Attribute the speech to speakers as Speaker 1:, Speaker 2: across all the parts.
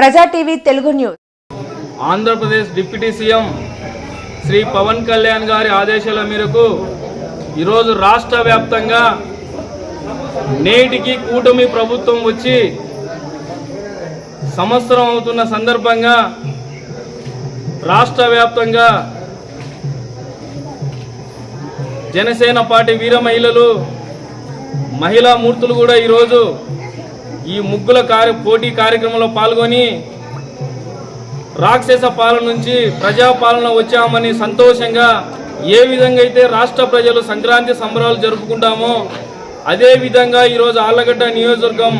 Speaker 1: Praja TV Telugu news.
Speaker 2: Andhra Pradesh deputy CM Shri Pawan Kalyan గారి ఆదేశాల మేరకు ఈరోజు రాష్ట్ర వ్యాప్తంగా నేటికి కూటమి ప్రభుత్వం వచ్చి సంవత్సరం అవుతున్న సందర్భంగా రాష్ట్ర వ్యాప్తంగా జనసేన పార్టీ వీర మహిళలు మహిళా మూర్తులు కూడా ఈరోజు ఈ ముగ్గుల కార్య పోటీ కార్యక్రమంలో పాల్గొని రాక్షస పాలన నుంచి ప్రజాపాలన వచ్చామని సంతోషంగా ఏ విధంగా అయితే రాష్ట్ర ప్రజలు సంక్రాంతి సంబరాలు జరుపుకుంటామో అదే విధంగా ఈరోజు ఆళ్ళగడ్డ నియోజకవర్గం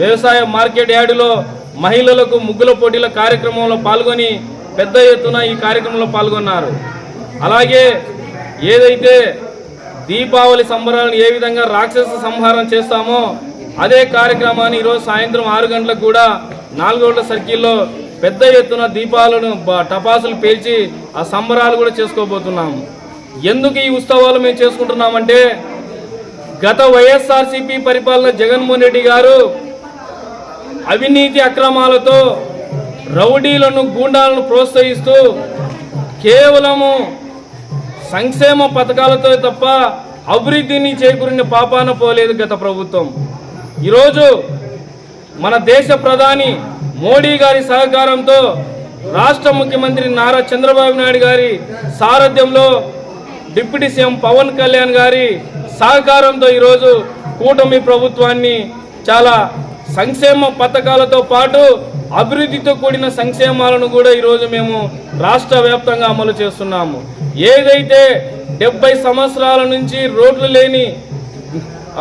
Speaker 2: వ్యవసాయ మార్కెట్ యార్డులో మహిళలకు ముగ్గుల పోటీల కార్యక్రమంలో పాల్గొని పెద్ద ఎత్తున ఈ కార్యక్రమంలో పాల్గొన్నారు. అలాగే ఏదైతే దీపావళి సంబరాలను ఏ విధంగా రాక్షస సంహారం చేస్తామో అదే కార్యక్రమాన్ని ఈరోజు సాయంత్రం ఆరు గంటలకు కూడా నాలుగోళ్ళ సర్కిల్లో పెద్ద ఎత్తున దీపాలను టపాసులు పేల్చి ఆ సంబరాలు కూడా చేసుకోబోతున్నాం. ఎందుకు ఈ ఉత్సవాలు మేము చేసుకుంటున్నామంటే గత వైఎస్ఆర్సీపీ పరిపాలన జగన్మోహన్ రెడ్డి గారు అవినీతి అక్రమాలతో రౌడీలను గూండాలను ప్రోత్సహిస్తూ కేవలము సంక్షేమ పథకాలతో తప్ప అభివృద్ధిని చేకూరిన పాపాన పోలేదు గత ప్రభుత్వం. ఈరోజు మన దేశ ప్రధాని మోడీ గారి సహకారంతో రాష్ట్ర ముఖ్యమంత్రి నారా చంద్రబాబు నాయుడు గారి సారథ్యంలో డిప్యూటీ సీఎం పవన్ కళ్యాణ్ గారి సహకారంతో ఈరోజు కూటమి ప్రభుత్వాన్ని చాలా సంక్షేమ పథకాలతో పాటు అభివృద్ధితో కూడిన సంక్షేమాలను కూడా ఈరోజు మేము రాష్ట్ర వ్యాప్తంగా అమలు చేస్తున్నాము. ఏదైతే డెబ్బై సంవత్సరాల నుంచి రోడ్లు లేని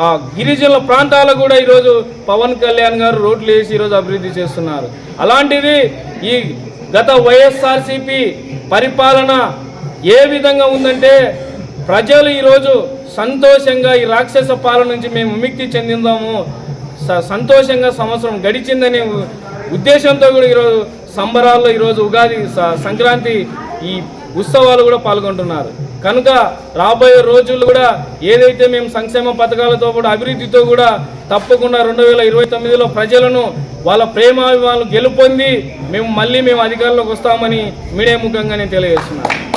Speaker 2: గిరిజనుల ప్రాంతాలకు కూడా ఈరోజు పవన్ కళ్యాణ్ గారు రోడ్లు వేసి ఈరోజు అభివృద్ధి చేస్తున్నారు. అలాంటిది ఈ గత వైఎస్ఆర్సిపి పరిపాలన ఏ విధంగా ఉందంటే ప్రజలు ఈరోజు సంతోషంగా ఈ రాక్షస పాలన నుంచి మేము విముక్తి చెందిందాము. స- సంతోషంగా సంవత్సరం గడిచిందనే ఉద్దేశంతో కూడా ఈరోజు సంబరాల్లో ఈరోజు ఉగాది సంక్రాంతి ఈ ఉత్సవాలు కూడా పాల్గొంటున్నారు. కనుక రాబోయే రోజులు కూడా ఏదైతే మేము సంక్షేమ పథకాలతో కూడా అభివృద్ధితో కూడా తప్పకుండా రెండు వేల ఇరవై తొమ్మిదిలో ప్రజలను వాళ్ళ ప్రేమాభిమానులు గెలుపొంది మేము మళ్ళీ మేము అధికారంలోకి వస్తామని మీడియా ముఖంగా నేను తెలియజేస్తున్నాను.